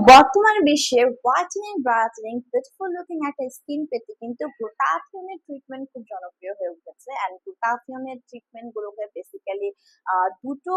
বর্তমান বিশ্বে whitening brightening beautiful looking একটা স্কিন পেতে কিন্তু গ্লুটাথিয়নের ট্রিটমেন্ট খুব জনপ্রিয় হয়ে উঠেছে। এন্ড গ্লুটাথিয়নের ট্রিটমেন্ট গুলোকে বেসিক্যালি দুটো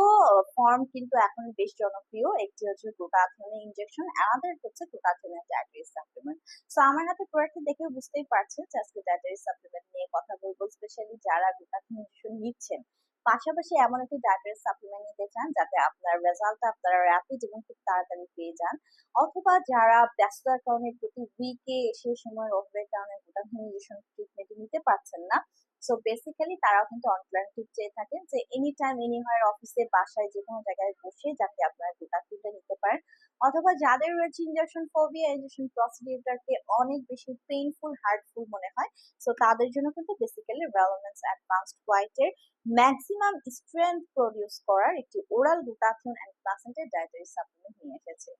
ফর্ম কিন্তু এখন বেশ জনপ্রিয়। একটি হচ্ছে গ্লুটাথিয়নের ইনজেকশন আনাদার হচ্ছে গ্লুটাথিয়নের ডায়েটারি সাপ্লিমেন্ট সো আমার হাতে প্রোডাক্টটি দেখে বুঝতেই পারছেন যে আজকে ডায়েটারি সাপ্লিমেন্ট নিয়ে কথা বলব স্পেশালি যারা গ্লুটাথিয়ন ইনজেকশন নিচ্ছেন। পাশাপাশি এমন একটি ডায়েটারি সাপ্লিমেন্ট নিতে চান যাতে আপনার রেজাল্ট আপনারা র্যাপিড এবং খুব তাড়াতাড়ি পেয়ে যান। অথবা যারা ব্যস্ততার কারণে প্রতি উইকে সে সময় অভাবের কারণে ইনজেকশন ট্রিটমেন্ট নিতে পারছেন না। সো বেসিক্যালি তারা কিন্তু অল্টারনেটিভ চেয়ে থাকেন যে এনি টাইম এনি হয় অফিসে বাসায় যে কোনো জায়গায় বসে যাতে আপনারা গ্লুটাথিয়নটা নিতে পারেন। অথবা যাদের রয়েছে ইনজেকশন ফোবিয়া ইনজেকশন প্রসিডিউরটাকে অনেক বেশি পেইনফুল হার্টফুল মনে হয়। সো তাদের জন্য কিন্তু বেসিক্যালি রেলোমেন্স অ্যাডভান্সড হোয়াইটের ম্যাক্সিমাম স্ট্রেংথ প্রডিউস করার একটি ওরাল গ্লুটাথিয়ন অ্যান্ড প্লাসেন্টের ডায়েটারি সাপ্লিমেন্ট নিয়ে এসেছে।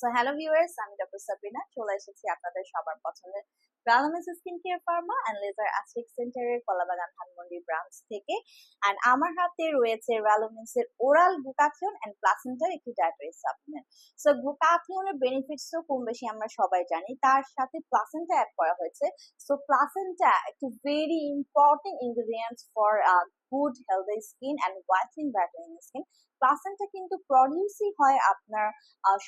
সো হ্যালো ভিউয়ার্স আমি ডক্টর সাবিনা চলে এসেছি আপনাদের সবার পছন্দের প্রাণমিস skin care pharma and laser aesthetic সেন্টারের কলাবাগান ধানমন্ডি ব্রাঞ্চ থেকে। অ্যান্ড আমার হাতে রয়েছে এর ওরাল গ্লুটাথিয়ন অ্যান্ড প্লাসেন্টার একটি ডায়েটারি সাপ্লিমেন্ট সো গ্লুটাথিয়নের বেনিফিটসও কম বেশি আমরা সবাই জানি, তার সাথে প্লাসেন্টা অ্যাড করা হয়েছে। সো প্লাসেন্টা একটি very important ingredients for good healthy skin and whitening brightening skin placenta কিন্তু প্রডিউসই হয় আপনার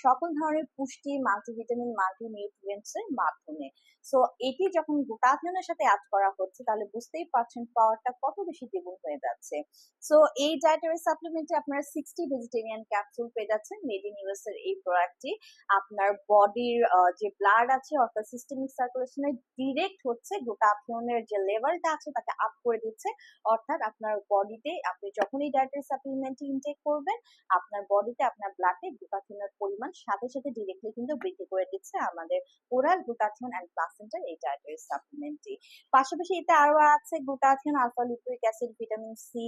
সকল ধরনের পুষ্টি মাল্টিভিটামিন মাল্টি নিউট্রিয়েন্টস এর মাধ্যমে। সো এটি যখন গ্লুটাথিয়নের সাথে অ্যাড করা হচ্ছে, তাহলে বুঝতেই পারছেন পাওয়ারটা কত বেশি দ্বিগুণ হয়ে যাচ্ছে। সো এই ডায়েটারি সাপ্লিমেন্টে আপনারা সিক্সটি ভেজিটেরিয়ান ক্যাপসুল পেয়ে যাচ্ছেন। মেড ইন ইউএস এর এই প্রোডাক্টটি আপনার বডির যে ব্লাড আছে, অর্থাৎ সিস্টেমিক সার্কুলেশনে ডিরেক্ট হচ্ছে গ্লুটাথিয়নের যে লেভেলটা আছে, তাকে আপ করে দিচ্ছে। অর্থাৎ আপনার বডিতে আপনি যখনই ডায়েটারি সাপ্লিমেন্ট ইনটেক করবেন, আপনার বডিতে আপনার ব্লাডে গ্লুটাথিয়নের পরিমাণ সাথে সাথে ডিরেক্টলি কিন্তু বৃদ্ধি করে দিচ্ছে আমাদের ওরাল গ্লুটাথিয়ন অ্যান্ড প্লাসেন্টার এই ডায়েটারি সাপ্লিমেন্টটি পাশাপাশি এতে আরও আছে glutathione alpha lipoic acid vitamin C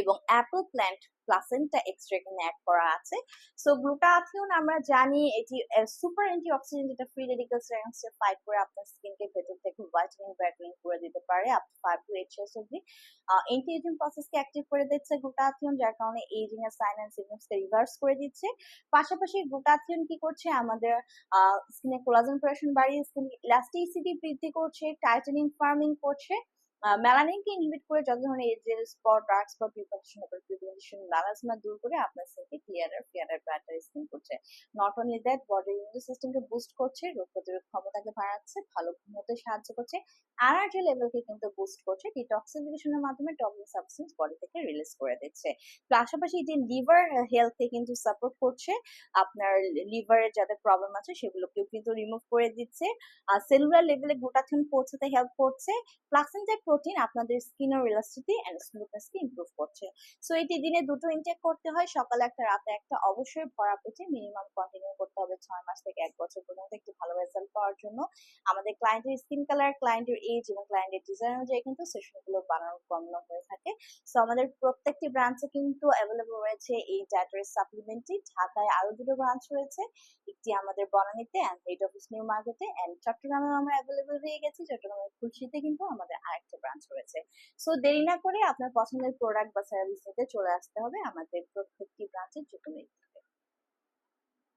এবং অ্যাপল প্ল্যান্ট প্লাসেন্টা এক্সট্রা এখানে অ্যাড করা আছে। সো গ্লুটাথিয়ন আমরা জানি এটি সুপার অ্যান্টি অক্সিডেন্ট যেটা ফ্রি রেডিক্যাল স্ট্রেংথে ফাইট করে আপনার স্কিনকে ভেতর থেকে হোয়াইটেনিং ব্রাইটেনিং করে দিতে পারে up to five to eight years অব্দি এন্টি এজিং প্রসেসকে অ্যাক্টিভ করে দিচ্ছে গ্লুটাথিয়ন যার কারণে এজিং এর সাইন এন্ড সিমটমসকে রিভার্স করে দিচ্ছে। পাশাপাশি গ্লুটাথিয়ন কি করছে? আমাদের স্কিনে কোলাজেন প্রোডাকশন বাড়িয়ে স্কিন ইলাস্টিসিটি বৃদ্ধি করছে টাইটেনিং ফার্মিং করছে। মেলানিনকে ইনহিবিট করে যত ধরনের এজেল spot dark spot pigmentation melasma দূর করে আপনার স্কিনকে ক্লিয়ারার ফেয়ারার ব্রাইটার স্কিন করছে। নট অনলি দ্যাট বডির ইমিউন সিস্টেমকে বুস্ট করছে, রোগ প্রতিরোধ ক্ষমতাকে বাড়াচ্ছে, ভালো ঘুমোতে সাহায্য করছে লেভেলকে কিন্তু বুস্ট করছে ডিটক্সিফিকেশনের মাধ্যমে টক্সিক সাবস্টেন্স বডি থেকে রিলিজ করে দিচ্ছে। পাশাপাশি যে লিভার হেলথকে কিন্তু সাপোর্ট করছে, আপনার লিভারের যাদের প্রবলেম আছে, সেগুলোকেও কিন্তু রিমুভ করে দিচ্ছে। আর সেলুলার লেভেলে গ্লুটাথিয়ন পৌঁছাতে হেল্প করছে। প্লাসেন্টার প্রোটিন আপনাদের স্কিনের ইলাস্টিসিটি এন্ড স্মুথনেসকে ইমপ্রুভ করছে। সো এটি দিনে দুটো ইনটেক করতে হয়, সকালে একটা, রাতে একটা। অবশ্যই ভরা পেটে মিনিমাম কন্টিনিউ করতে হবে ছয় মাস থেকে এক বছর পর্যন্ত একটি ভালো রেজাল্ট পাওয়ার জন্য। আমাদের ক্লায়েন্টের স্কিন কালার ক্লায়েন্টের এজ এবং ক্লায়েন্টের ডিজাইন অনুযায়ী কিন্তু সেশনগুলো বানানো কমানো হয়ে থাকে। সো আমাদের প্রত্যেকটি ব্রাঞ্চে কিন্তু অ্যাভেলেবল রয়েছে এই ডায়েটারি সাপ্লিমেন্টটি ঢাকায় আরও দুটো ব্রাঞ্চ রয়েছে। একটি আমাদের বনানীতে অ্যান্ড হেড অফিস নিউ মার্কেটে অ্যান্ড চট্টগ্রামে আমরা অ্যাভেলেবল হয়ে গেছি। চট্টগ্রামের খুলশিতে কিন্তু আমাদের আরেকটা ব্রাঞ্চ রয়েছে। সো দেরি না করে আপনার পছন্দের প্রোডাক্ট বা সার্ভিস নিতে চলে আসতে হবে আমাদের প্রত্যেকটি ব্রাঞ্চের যে কোনো